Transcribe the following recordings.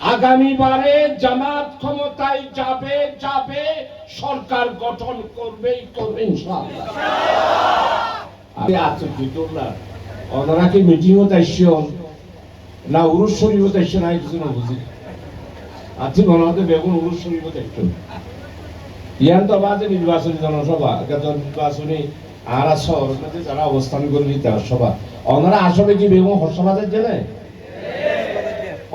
আগামীবারে জামাত ক্ষমতায় যাবে যাবে, সরকার গঠন করবেই করবে তাইছেন না? তাইছে না কিছু না বুঝি? আছি মনে বেগুন তাইছে ইয়ান তো নির্বাচনী জনসভা নির্বাচনী শহর যারা অবস্থান করলি তারা সভা। ওনারা আসলে কি বেগুন হর্ষবাদের জেনে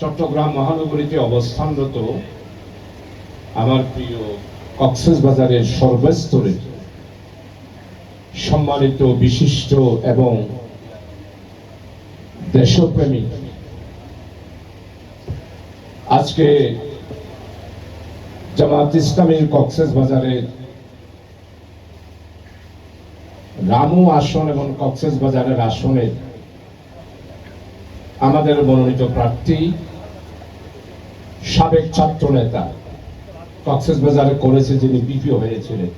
চট্টগ্রাম মহানগরীতে অবস্থানরত আমার প্রিয় কক্সেস বাজারের সর্বস্তরে সম্মানিত, বিশিষ্ট এবং দেশপ্রেমী আজকে জামাত ইসলামের কক্সেস বাজারের রামু আসন এবং কক্সেস বাজারের আসনের আমাদের মনোনীত প্রার্থী, সাবেক ছাত্র নেতা কক্সেস বাজারে করেছে যিনি বিপি হয়েছিলেন,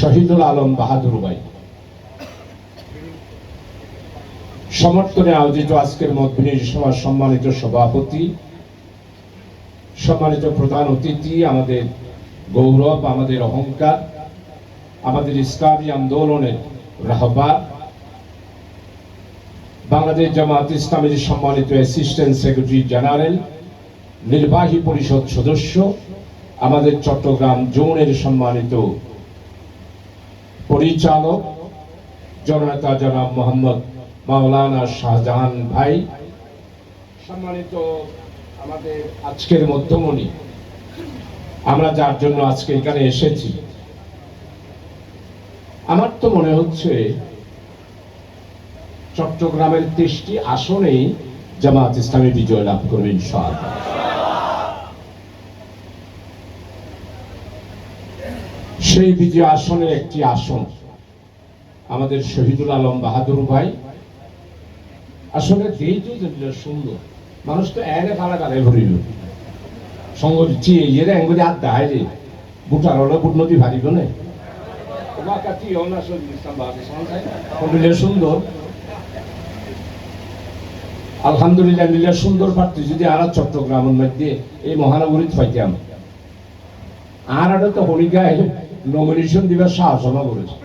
শহীদুল আলম বাহাদুর ভাই। সমর্থনে আয়োজিত আজকের মত বিনিময় সভার সম্মানিত সভাপতি, সম্মানিত প্রধান অতিথি, আমাদের গৌরব, আমাদের অহংকার, আমাদের ইসলামী আন্দোলনের রাহবার বাংলাদেশ জামাত ইসলামের সম্মানিত অ্যাসিস্ট্যান্ট সেক্রেটারি জেনারেল নির্বাহী পরিষদ সদস্য, আমাদের চট্টগ্রাম জোনের সম্মানিত পরিচালক, জননেতা জনাব মোহাম্মদ মাওলানা শাহজাহান ভাই, সম্মানিত আমাদের আজকের মধ্যমণি। আমরা যার জন্য আজকে এখানে এসেছি। আমার তো মনে হচ্ছে চট্টগ্রামের তেইশটি আসনেই জামাত ইসলামী বিজয় লাভ করবে ইনশাআল্লাহ। সেই বিজয় আসনের একটি আসন আমাদের শহীদুল আলম বাহাদুর ভাই। আসলে সুন্দর। মানুষ তো এনে ফালা কালে ভরিল। সঙ্গ দিচ্ছি ইয়ে এঙ্গুলি আর দায় রে বুটার হলে বুট নদী সংসাই সুন্দর। আলহামদুলিল্লাহ, নীলা সুন্দর প্রার্থী যদি আর চট্টগ্রামের মধ্যে এই মহানগরীত পাইতাম। আর একটা তো হরিকায় নমিনেশন দিবার সাহসনা করেছে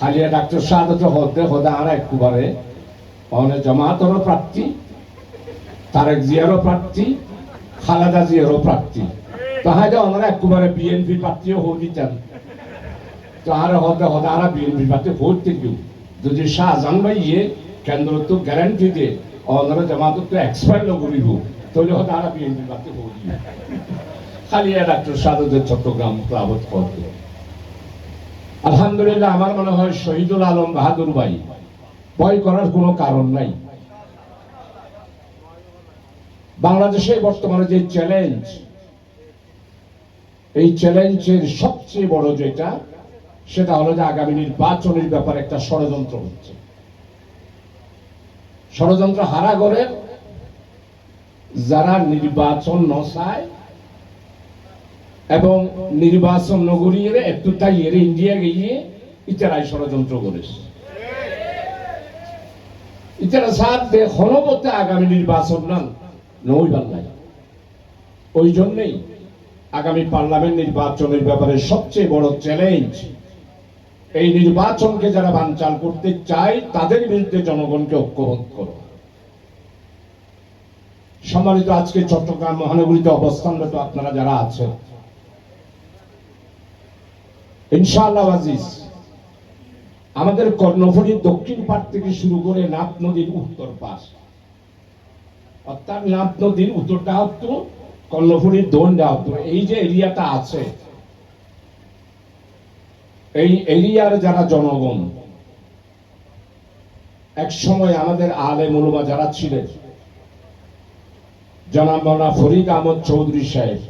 খালিয়া ডাক্তার তো হতে হতে আর একবারে অনে জামাতরও প্রার্থী, তারেক জিয়ারও প্রার্থী, খালেদা জিয়ারও প্রার্থী। তাহাতে ওনারা একবারে বিএনপি প্রার্থীও হয়ে দিতেন। তো আর হতে হতে আর বিএনপি প্রার্থী ভোট দিও যদি শাহজাহান ভাই ইয়ে কেন্দ্র তো গ্যারান্টি দিয়ে ওনারা জামাত তো এক্সপায়ার করিব তাহলে হতে আর বিএনপি প্রার্থী হয়ে দিবে। খালি ডাক্তার সাদুদের চট্টগ্রাম ক্লাবত করবে আলহামদুলিল্লাহ, আমার মনে হয় শহীদুল আলম বাহাদুর ভাই ভয় করার কোনো কারণ নাই। বাংলাদেশে বর্তমানে যে চ্যালেঞ্জ এই চ্যালেঞ্জের সবচেয়ে বড় যেটা, সেটা হলো যে আগামী নির্বাচনের ব্যাপারে একটা ষড়যন্ত্র হচ্ছে। ষড়যন্ত্র হারা করে, যারা নির্বাচন নসায় এবং নির্বাচন নগরীর একটু তাই এর ইন্ডিয়া গিয়ে ইতারাই ষড়যন্ত্র করেছে। ইতারা সাত হনবতে আগামী নির্বাচন নান নই। বাংলায় ওই জন্যই আগামী পার্লামেন্ট নির্বাচনের ব্যাপারে সবচেয়ে বড় চ্যালেঞ্জ এই নির্বাচনকে যারা বানচাল করতে চায়, তাদের বিরুদ্ধে জনগণকে ঐক্যবদ্ধ করো। সম্মানিত আজকে চট্টগ্রাম মহানগরীতে অবস্থানরত আপনারা যারা আছেন, ইনশাআল্লাহ আমাদের কর্ণফুলীর দক্ষিণ পাট থেকে শুরু করে নাপ নদীর উত্তর পাশ। অর্থাৎ নাপ নদীর উত্তরটা হতো কর্ণফুলীর দোনটা হতো এই যে এরিয়াটা আছে এই এরিয়ার যারা জনগণ, এক সময় আমাদের আলে মুলুমা যারা ছিলেন, জনাব মৌলানা ফরিদ আহমদ চৌধুরী সাহেব,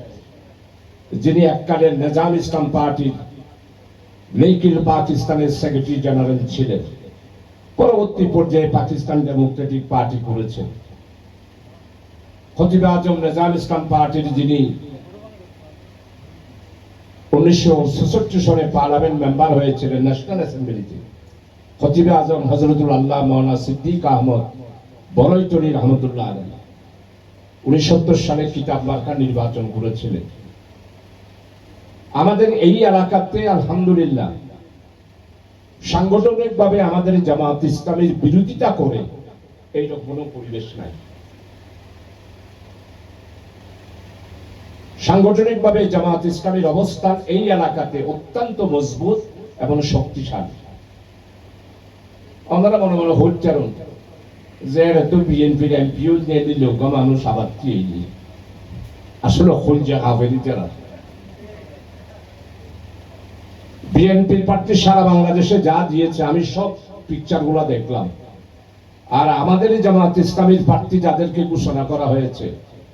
যিনি এককালের নিজাম ইসলাম পার্টির নেকিল পাকিস্তানের সেক্রেটারি জেনারেল ছিলেন, পরবর্তী পর্যায়ে পাকিস্তান ডেমোক্রেটিক পার্টি করেছেন। খতিব আজম নিজাম ইসলাম পার্টির যিনি উনিশশো সনে পার্লামেন্ট মেম্বার হয়েছিলেন ন্যাশনাল অ্যাসেম্বলিতে। খতিব আজম হজরতুল আল্লাহ মৌলানা সিদ্দিক আহমদ বরৈতরি রহমতুল্লাহ আলী উনিশ সত্তর সালে কিতাব মার্কা নির্বাচন করেছিলেন। আমাদের এই এলাকাতে আলহামদুলিল্লাহ সাংগঠনিক ভাবে আমাদের জামাত ইসলামের বিরোধিতা করে এইরকম কোনো পরিবেশ নাই। সাংগঠনিক ভাবে জামাত ইসলামের অবস্থান এই এলাকাতে অত্যন্ত মজবুত এবং শক্তিশালী। আমরা মনে মনে হচ্চারণ যে তো বিএনপির এমপিও নিয়ে দিল মানুষ আবার কি। আসলে হলজা হাবেরি যারা বিএনপির প্রার্থী সারা বাংলাদেশে যা দিয়েছে, আমি সব পিকচারগুলা দেখলাম। আর আমাদের জামাত ইসলামীর প্রার্থী যাদেরকে ঘোষণা করা হয়েছে,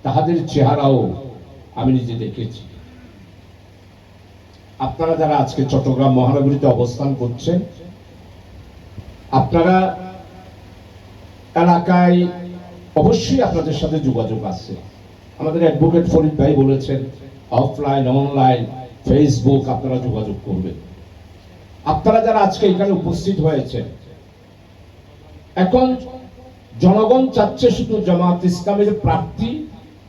তাহাদের চেহারাও আমি নিজে দেখেছি। আপনারা যারা আজকে চট্টগ্রাম মহানগরীতে অবস্থান করছেন, আপনারা এলাকায় অবশ্যই আপনাদের সাথে যোগাযোগ আছে। আমাদের অ্যাডভোকেট ফরিদ ভাই বলেছেন অফলাইন অনলাইন ফেসবুক আপনারা যোগাযোগ করবেন। আপনারা যারা আজকে এখানে উপস্থিত হয়েছে এখন জনগণ চাচ্ছে শুধু জামাত ইসলামের প্রার্থী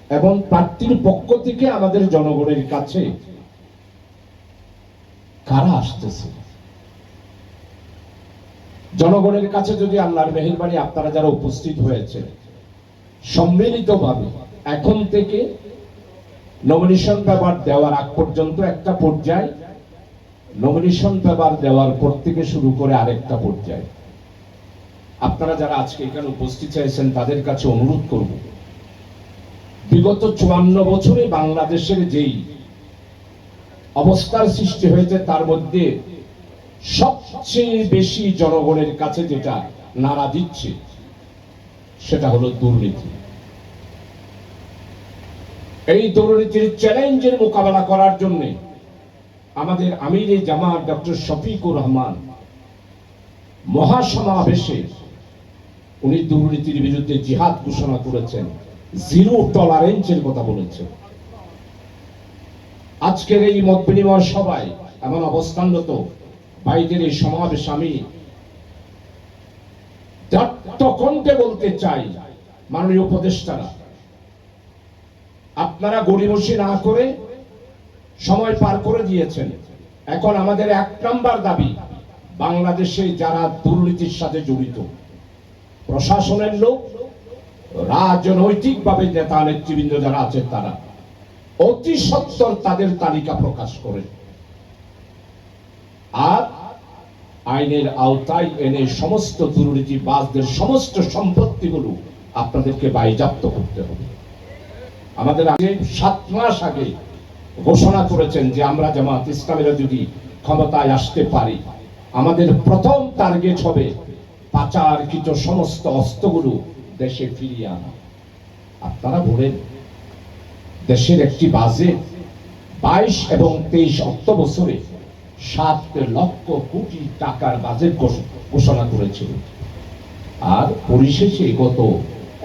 এবং প্রার্থীর পক্ষ থেকে আমাদের জনগণের কাছে কারা আসতেছে? জনগণের কাছে যদি আল্লাহর মেহেরবানি আপনারা যারা উপস্থিত হয়েছে সম্মিলিতভাবে এখন থেকে নমিনেশন পেপার দেওয়ার আগ পর্যন্ত একটা পর্যায় নমিনেশন পেপার দেওয়ার পর থেকে শুরু করে আরেকটা পর্যায়। আপনারা যারা আজকে এখানে উপস্থিত হয়েছেন, তাদের কাছে অনুরোধ করব। বিগত চুয়ান্ন বছরে বাংলাদেশের যেই অবস্থার সৃষ্টি হয়েছে, তার মধ্যে সবচেয়ে বেশি জনগণের কাছে যেটা নাড়া দিচ্ছে, সেটা হলো দুর্নীতি। এই দুর্নীতির চ্যালেঞ্জের মোকাবেলা করার জন্য আমাদের আমির জামাত ডক্টর শফিকুর রহমান মহাসমাবেশে উনি দুর্নীতির বিরুদ্ধে জিহাদ ঘোষণা করেছেন। জিরো টলারেন্সের কথা বলেছেন আজকের এই মত বিনিময় সভায় এমন অবস্থানরত বাইরের এই সমাবেশ আমি কণ্ঠে বলতে চাই, মাননীয় উপদেষ্টারা। আপনারা গড়িমসি না করে সময় পার করে দিয়েছেন। এখন আমাদের এক নাম্বার দাবি, বাংলাদেশে যারা দুর্নীতির সাথে জড়িত, প্রশাসনের লোক রাজনৈতিকভাবে নেতা নেতৃবৃন্দ যারা আছে তারা অতি সত্তর তাদের তালিকা প্রকাশ করে। আর আইনের আওতায় এনে সমস্ত দুর্নীতিবাজদের সমস্ত সম্পত্তিগুলো আপনাদেরকে বাইজাপ্ত করতে হবে। আমাদের আগে সাত মাস আগে ঘোষণা করেছেন যে আমরা জামাত ইসলামেরা যদি ক্ষমতায় আসতে পারি, আমাদের প্রথম টার্গেট হবে পাচারকৃত সমস্ত অস্ত্রগুলো দেশে ফিরিয়ে আনা। আপনারা বলেন, দেশের একটি বাজেট বাইশ এবং তেইশ অক্ট বছরে সাত লক্ষ কোটি টাকার বাজেট ঘোষণা করেছিল। আর পরিশেষে গত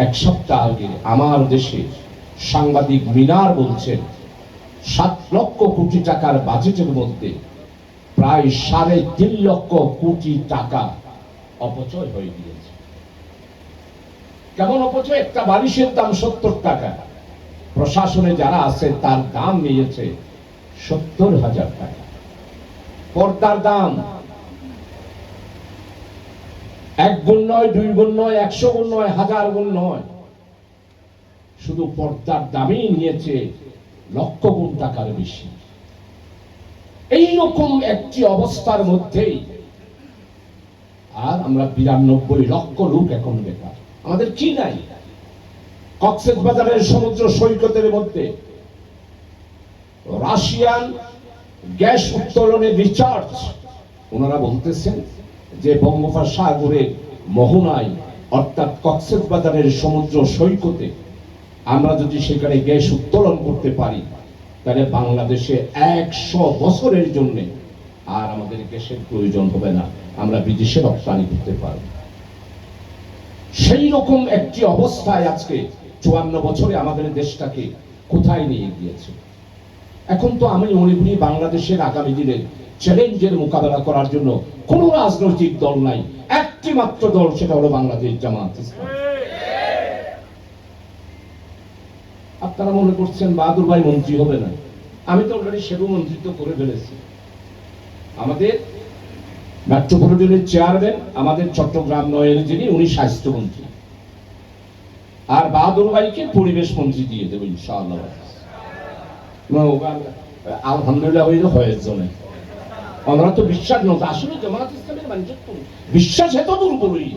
এক সপ্তাহ আগে আমার দেশে সাংবাদিক মিনার বলছেন, সাত লক্ষ কোটি টাকার বাজেটের মধ্যে প্রায় সাড়ে তিন লক্ষ কোটি টাকা অপচয় হয়ে গিয়েছে। কেমন অপচয়? একটা বালিশের দাম সত্তর টাকা। প্রশাসনে যারা আছে, তার দাম নিয়েছে সত্তর হাজার টাকা। পর্দার দাম এক গুণ নয়, দুই গুণ নয়, একশো গুণ নয়, হাজার গুণ নয়। শুধু পর্দার দামই নিয়েছে লক্ষ গুণ টাকার বেশি। এইরকম একটি অবস্থার মধ্যেই আর আমরা বিরানব্বই লক্ষ লোক এখন বেকার। আমাদের কি নাই? কক্সেস বাজারের সমুদ্র সৈকতের মধ্যে রাশিয়ান গ্যাস উত্তোলনের রিচার্জ ওনারা বলতেছেন যে বঙ্গোপসাগরে মোহনায়, অর্থাৎ কক্সেস বাজারের সমুদ্র সৈকতে, আমরা যদি সেখানে গ্যাস উত্তোলন করতে পারি, তাহলে বাংলাদেশে একশো বছরের জন্য আর আমাদের গ্যাসের প্রয়োজন হবে না। আমরা বিদেশে রপ্তানি করতে পারব। সেই রকম একটি অবস্থায় আজকে চুয়ান্ন বছরে আমাদের দেশটাকে কোথায় নিয়ে গিয়েছে? এখন তো আমি মনে করি বাংলাদেশের আগামী দিনের চ্যালেঞ্জের মোকাবেলা করার জন্য কোন রাজনৈতিক দল নাই। একটি মাত্র দল, সেটা হলো বাংলাদেশ জামাত আপনারা মনে করছেন বাহাদুর ভাই মন্ত্রী হবে না? আমি তো অলরেডি সেবু মন্ত্রিত্ব করে ফেলেছি। আমাদের মেট্রোপলিটনের চেয়ারম্যান আমাদের চট্টগ্রাম নয়ের যিনি, উনি স্বাস্থ্যমন্ত্রী। আর বাহাদুর ভাইকে পরিবেশ মন্ত্রী দিয়ে দেবো, ইনশাআল্লাহ। আলহামদুলিল্লাহ হয়ে জনে ওনারা তো বিশ্বাস নয় আসলে জামাত ইসলামের মানুষের বিশ্বাস এত দুর্বলই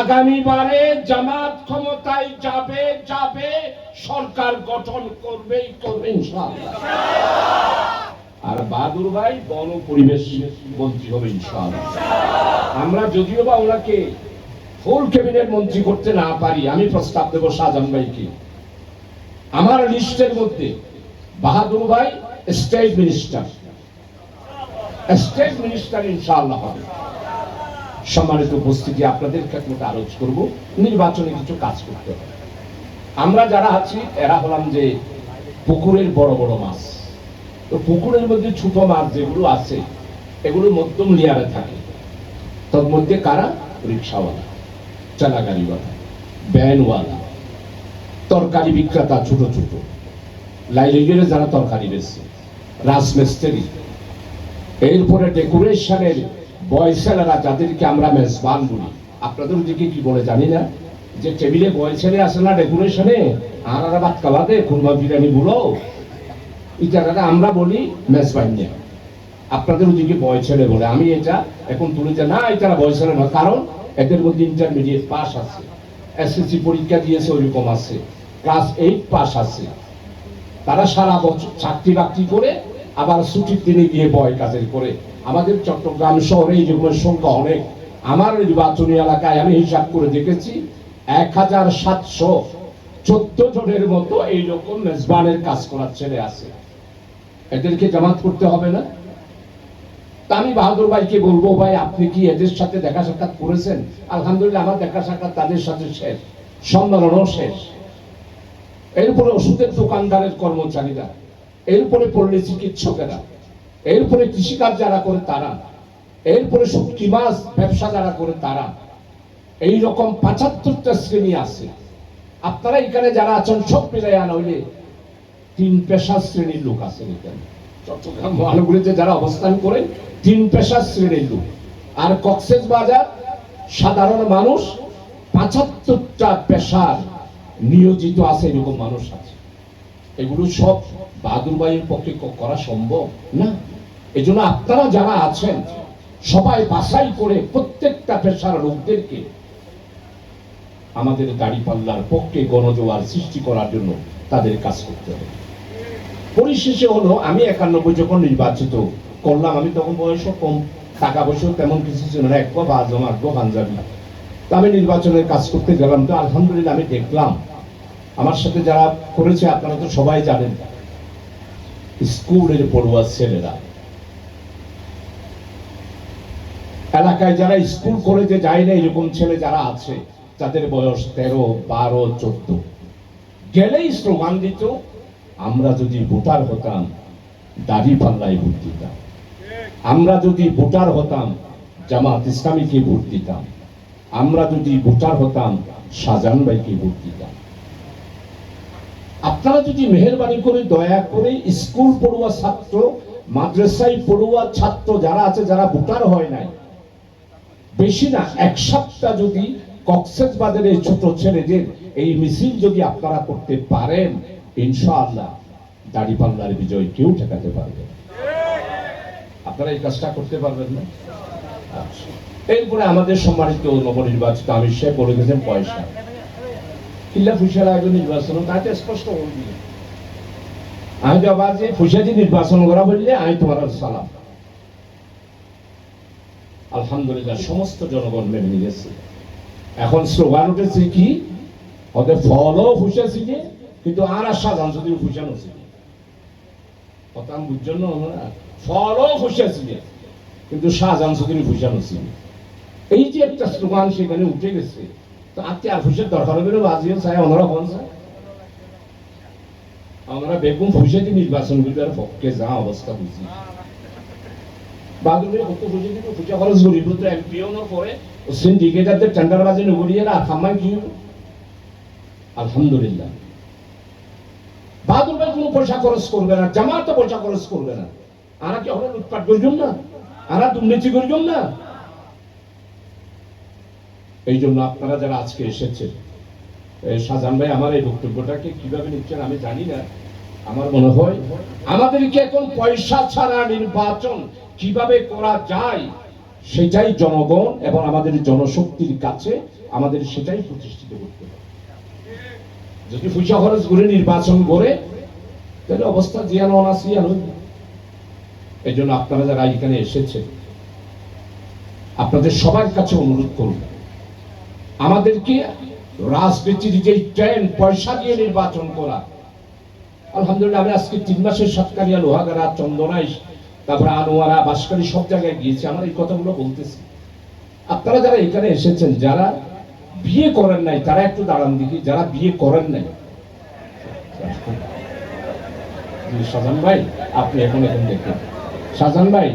আগামীবারে জামাত ক্ষমতায় যাবে যাবে, সরকার গঠন করবেই করবে, ইনশাআল্লাহ। আর বাহাদুর ভাই বন পরিবেশ মন্ত্রী হবে আমরা যদিও বা ওনাকে ফুল ক্যাবিনেট মন্ত্রী করতে না পারি, আমি প্রস্তাব দেবো শাহজাহান ভাইকে। আমার লিস্টের মধ্যে বাহাদুর ভাই স্টেট মিনিস্টার। স্টেট মিনিস্টার ইনশাআল্লাহ হবে। সম্মানিত উপস্থিতি, আপনাদের ক্ষেত্রে আলোচ করব, নির্বাচনে কিছু কাজ করতে হবে। আমরা যারা আছি, এরা হলাম যে পুকুরের বড় বড় মাছ। তো পুকুরের মধ্যে ছোট মাছ যেগুলো আছে এগুলো মধ্যম লেয়ারে থাকে। তোর মধ্যে কারা? রিক্সাওয়ালা চালা ভ্যানওয়ালা, তরকারি বিক্রেতা ছোট ছোট। লাইব্রেরিতে যারা তরকারি বেচছে, রাজমিস্ত্রি। এরপরে ডেকোরেশনের বয়সেলারা যাদেরকে আমরা মেজবান বলি, আপনাদের দিকে কি বলে জানি না? যে টেবিলে বয়সেলে আসে না ডেকোরেশনে, আর আর ভাত কালাতে খুরমা বিরিয়ানি গুলো ইটারা আমরা বলি মেজবান আপনাদের ওদিকে বয়সেলে বলে, আমি এটা এখন তুলে যে না, এটা বয়সেলে নয়, কারণ এদের মধ্যে ইন্টারমিডিয়েট পাস আছে। এসএসসি পরীক্ষা দিয়েছে, ওইরকম আছে। ক্লাস এইট পাস আছে। তারা সারা বছর চাকরি বাকরি করে, আবার ছুটির দিনে গিয়ে বয় কাজের করে। আমাদের চট্টগ্রাম শহরে এই যেগুলোর সংখ্যা অনেক। আমার নির্বাচনী এলাকায় আমি হিসাব করে দেখেছি, এক হাজার সাতশো চোদ্দ জনের মতো এইরকম মেজবানের কাজ করার ছেলে আছে। এদেরকে জামাত করতে হবে না। আমি বাহাদুর ভাইকে বলব, ভাই, আপনি কি এদের সাথে দেখা সাক্ষাৎ করেছেন? আলহামদুলিল্লাহ, আমার দেখা সাক্ষাৎ তাদের সাথে শেষ। সম্মেলনও শেষ। এরপরে ওষুধের দোকানদারের কর্মচারীরা, এরপরে পড়লে চিকিৎসকেরা, এরপরে কৃষিকাজ যারা করে তারা, এরপরে শুটকি মাছ ব্যবসা যারা করে তারা এই রকম পাঁচাত্তরটা শ্রেণি আছে। আপনারা এখানে যারা আছেন সব মিলাই আনা হইলে তিন পেশা শ্রেণির লোক আছেন এখানে। চট্টগ্রাম মহানগরীতে যারা অবস্থান করেন, তিন পেশা শ্রেণির লোক। আর কক্সেস বাজার, সাধারণ মানুষ, পাঁচাত্তরটা পেশার নিয়োজিত আছে, এরকম মানুষ আছে। এগুলো সব বাহাদুর ভাইয়ের পক্ষে করা সম্ভব না? এই জন্য আপনারা যারা আছেন, সবাই বাছাই করে প্রত্যেকটা পেশার লোকদেরকে আমাদের দাড়ি পাল্লার পক্ষে গণজোয়ার সৃষ্টি করার জন্য তাদের কাজ করতে হবে। পরিশেষে হলো, আমি একানব্বই যখন নির্বাচিত করলাম, আমি তখন বয়সও কম, টাকা পয়সা তেমন কিছু ছিল না, এক বা জমা এক পাঞ্জাবি। আমি নির্বাচনের কাজ করতে গেলাম, তো আলহামদুলিল্লাহ আমি দেখলাম। আমার সাথে যারা করেছে, আপনারা তো সবাই জানেন, স্কুলের পড়ুয়া ছেলেরা। এলাকায় যারা স্কুল, কলেজে যায় না এরকম ছেলে যারা আছে, যাদের বয়স তেরো, বারো, চোদ্দ। গেলেই স্লোগান দিত আমরা যদি ভোটার হতাম দাড়ি পাল্লায় ভোট দিতাম। আমরা যদি ভোটার হতাম, জামাত ইসলামীকে ভোট দিতাম। আমরা যদি ভোটার হতাম, শাহজাহান ভাইকে ভোট দিতাম। আপনারা যদি মেহরবানি করে দয়া করে স্কুল পড়ুয়া ছাত্র, মাদ্রাসায় পড়ুয়া ছাত্র যারা আছে, যারা ভোটার হয় নাই, বেশি না, এক সপ্তাহ যদি কক্সেস বাজারের ছোট ছেলেদের এই মিছিল যদি আপনারা করতে পারেন ইনশাআল্লাহ দাড়িপাল্লার বিজয় কেউ ঠেকাতে পারবে আপনারা এই কাজটা করতে পারবেন না? আচ্ছা। এরপরে আমাদের সম্মানিত নবনির্বাচিত আমির সাহেব বলে গেছেন পয়সা। কিল্লা আগে নির্বাচন তাতে স্পষ্ট আমি তো আবার যে নির্বাচন করা বললে আমি তোমার সালাম। আলহামদুলিল্লাহ, সমস্ত জনগণ মেনে নিয়েছে। এখন স্লোগান উঠেছে কি? ওদের ফলও ফুসেছিল কিন্তু আর আর সাজান যদি ফুসানো ছিল। কথা না? ফলও কিন্তু এই যে একটা সেখানে উঠে গেছে, তো আজকে আর দরকার হবে বাজিও চাই আমরা বেগম ফুসেটি নির্বাচন করার পক্ষে যা অবস্থা বুঝি। বাদুরে কত বুঝে দিব পূজা খরচ করিব তো পরে সিন্ডিকেটারদের টেন্ডার নগরিয়ে আর কি? আলহামদুলিল্লাহ। পয়সা খরচ করবে না জামাত পয়সা খরচ করবে না। আরা কি হলে লুটপাট করজম না? আরা দুর্নীতি করজম না? এই জন্য আপনারা যারা আজকে এসেছেন শাহজাহান ভাই, আমার এই বক্তব্যটাকে কীভাবে নিচ্ছেন আমি জানি না। আমার মনে হয় আমাদেরকে এখন পয়সা ছাড়া নির্বাচন কীভাবে করা যায়, সেটাই জনগণ এবং আমাদের জনশক্তির কাছে আমাদের সেটাই প্রতিষ্ঠিত করতে হবে। যদি পয়সা খরচ করে নির্বাচন করে তাহলে অবস্থা জিয়ান অনাসিয়ান হইবে এই জন্য আপনারা যারা এখানে এসেছেন, আপনাদের সবার কাছে অনুরোধ করব, আমাদেরকে রাজনীতির যে ট্রেন পয়সা দিয়ে নির্বাচন করা। আলহামদুলিল্লাহ আমি আজকে তিন মাসের সাতকারিয়া লোহাগাড়া, চন্দনাইশ, তারপরে আনোয়ারা বাসকারি সব জায়গায় গিয়েছি, আমার এই কথাগুলো বলতেছি। আপনারা যারা এখানে এসেছেন, যারা বিয়ে করেন নাই, তারা একটু দাঁড়ান দেখি, যারা বিয়ে করেন নাই শাহজাহান ভাই, আপনি এখন এখন দেখেন। শাহজাহান ভাই,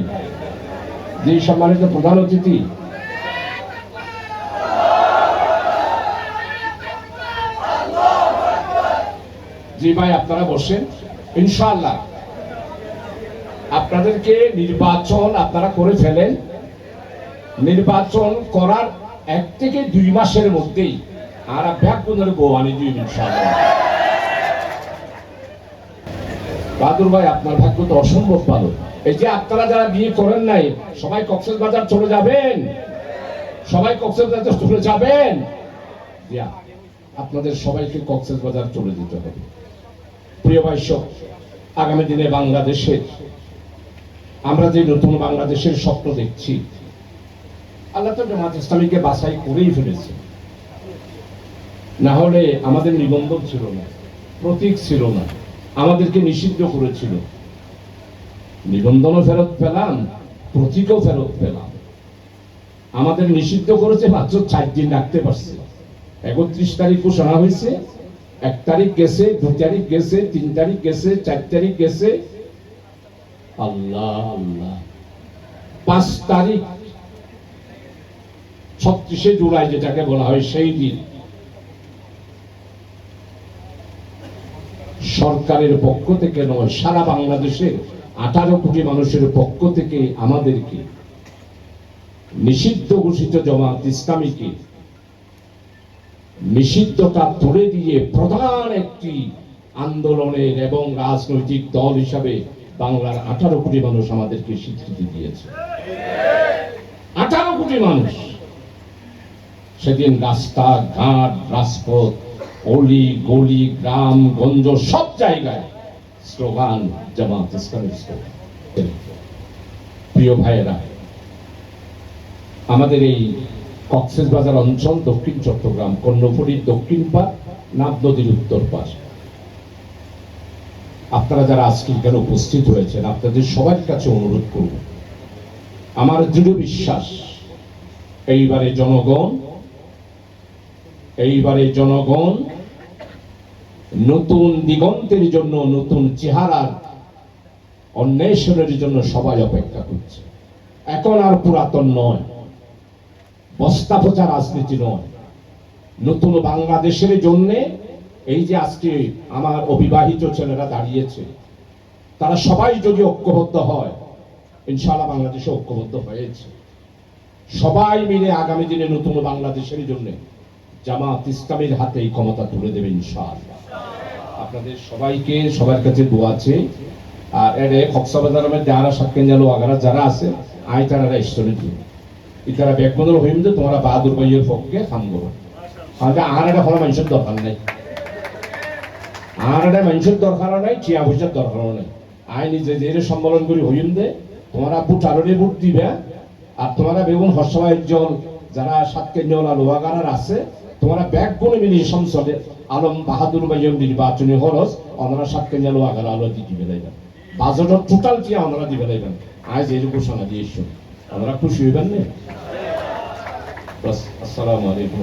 যে সম্মানিত প্রধান অতিথি, জি ভাই, আপনারা বসেন। ইনশাআল্লাহ, আপনাদেরকে নির্বাচন আপনারা করে ফেলেন। নির্বাচন করার এক থেকে দুই মাসের মধ্যেই আর ব্যাকুনের বউ আনি দিন ইনশাআল্লাহ বাহাদুর ভাই আপনার ভাগ্য তো অসম্ভব ভালো। এই যে আপনারা যারা বিয়ে করেন নাই সবাই কক্সেস বাজার চলে যাবেন। সবাই কক্সেস বাজার চলে যাবেন। আপনাদের সবাইকে কক্সেস বাজার চলে যেতে হবে। প্রিয় সব, আগামী দিনে বাংলাদেশে আমরা যে নতুন বাংলাদেশের স্বপ্ন দেখছি আল্লাহ তো জামাত ইসলামীকে বাছাই করেই ফেলেছে। না হলে আমাদের নিবন্ধন ছিল না প্রতীক ছিল না। আমাদেরকে নিষিদ্ধ করেছিল। নিবন্ধনও ফেরত পেলাম, প্রতীকও ফেরত পেলাম। আমাদের নিষিদ্ধ করেছে মাত্র চার দিন রাখতে পারছে। একত্রিশ তারিখ ঘোষণা হয়েছে, এক তারিখ গেছে, দু তারিখ গেছে, তিন তারিখ গেছে, চার তারিখ গেছে। আল্লাহ আল্লাহ। পাঁচ তারিখ, ছত্রিশে জুলাই যেটাকে বলা হয়, সেই দিন। সরকারের পক্ষ থেকে নয়, সারা বাংলাদেশের আঠারো কোটি মানুষের পক্ষ থেকে আমাদেরকে নিষিদ্ধ ঘোষিত জামাত ইসলামীকে নিষিদ্ধতা তুলে দিয়ে প্রধান একটি আন্দোলনের এবং রাজনৈতিক দল হিসাবে বাংলার আঠারো কোটি মানুষ আমাদেরকে স্বীকৃতি দিয়েছে। আঠারো কোটি মানুষ সেদিন রাস্তা ঘাট রাজপথ অলি গলি, গ্রাম, গঞ্জ, সব জায়গায় স্লোগান, জামাত ইসলামের স্লোগান। প্রিয় ভাইয়েরা, আমাদের এই কক্সেস বাজার অঞ্চল, দক্ষিণ চট্টগ্রাম, কর্ণফুলির দক্ষিণ পার নাব নদীর উত্তর পাশ আপনারা যারা আজকে এখানে উপস্থিত হয়েছেন, আপনাদের সবার কাছে অনুরোধ করব, আমার দৃঢ় বিশ্বাস, এইবারে জনগণ এইবারে জনগণ নতুন দিগন্তের জন্য, নতুন চেহারার অন্বেষণের জন্য সবাই অপেক্ষা করছে। এখন আর পুরাতন নয়, বস্তা পচা রাজনীতি নয়। নতুন বাংলাদেশের জন্য এই যে আজকে আমার অবিবাহিত ছেলেরা দাঁড়িয়েছে, তারা সবাই যদি ঐক্যবদ্ধ হয়, ইনশাআল্লাহ বাংলাদেশে ঐক্যবদ্ধ হয়েছে। সবাই মিলে আগামী দিনে নতুন বাংলাদেশের জন্য জামাত ইসলামের হাতে এই ক্ষমতা তুলে দেবে ইনশাআল্লাহ। আপনাদের সবাইকে সবার কাছে আছে। আর এর কক্সবাজার মধ্যে যারা সাক্ষী জালো আগারা যারা আছে আই তারা ইতারা বেকমদর হইম যে তোমরা বাহাদুর ভাইয়ের পক্ষে আর আর একটা কোনো মানুষের দরকার নাই। আর একটা মানুষের দরকার নাই চিয়া পয়সার দরকার নাই। আই নিজে যে করি, হইম দে, তোমরা বুট আলোরে বুট দিবে। আর তোমরা বেগুন জল যারা সাত কেন্দ্র লোহাগারার আছে তোমরা ব্যাগ গুণে মিলিয়ে সংসদে আলম বাহাদুর ভাইয়ের নির্বাচনী খরচ ওনারা সাত কেঞ্জালো আগার আলো দিয়ে বেলাইবেন বাজেটের টোটাল কি ওনারা দিবে বেলাইবেন আজ এই ঘোষণা দিয়েছেন ওনারা খুশি হইবেন না? আসসালামু আলাইকুম